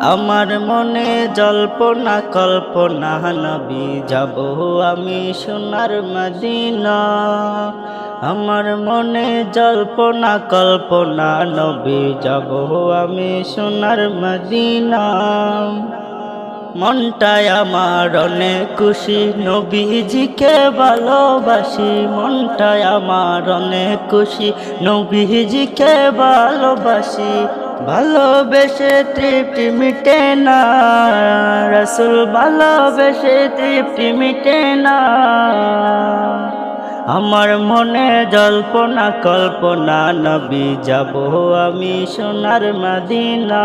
আমার মনে জল্পনা, কল্পনা, নবী যাব আমি সোনার মদিনা। আমার মনে জল্পনা, কল্পনা, নবী যাব আমি সোনার মদিনা। মনটায় আমার অনেক খুশি, নবীজিকে ভালোবাসি। মনটায় আমার অনেক খুশি, নবীজিকে ভালোবাসি। ভালোবেসে তৃপ্তি মিটে না, রসুল ভালোবেসে তৃপ্তি মিটে না। আমার মনে জল্পনা, কল্পনা, নবী যাব আমি সোনার মদিনা।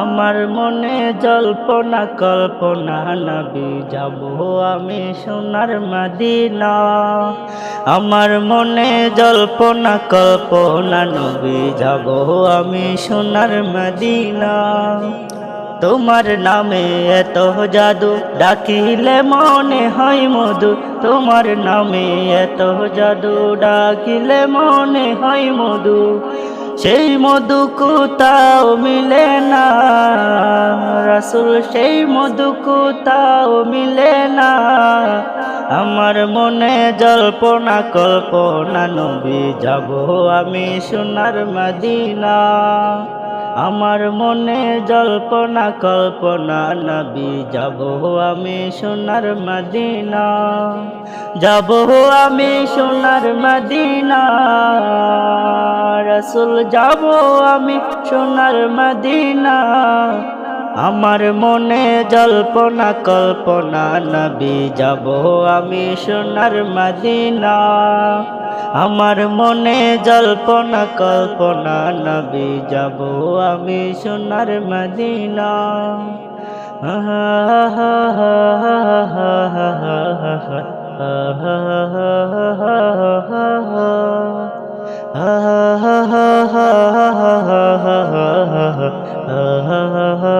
আমার মনে জল্পনা, কল্পনা, নবী যাব আমি সোনার মদিনা। আমার মনে জল্পনা, কল্পনা, নবী যাব আমি সোনার মদিনা। তোমার নামে এত জাদু, ডাকিলে মনে হয় মধু। তোমার নামে এত জাদু, ডাকিলে মনে হয় মধু। সেই মধু মিলে না। রাসুল, সেই মধু মিলে না। আমার মনে জল্পনা, কল্পনা, নবী যাব আমি সোনার মদিনা। আমার মনে জল্পনা, কল্পনা, নবী যাব আমি সোনার মদিনা। যাব আমি সোনার মদিনা। রাসুল, যাব আমি সোনার মদিনা। আমার মনে জল্পনা, কল্পনা, নবী, যাব আমি সোনার মদিনা। আমার মনে জল্পনা, কল্পনা, নবী, যাব আমি সোনার Medina. ha ha ha ha ha ha.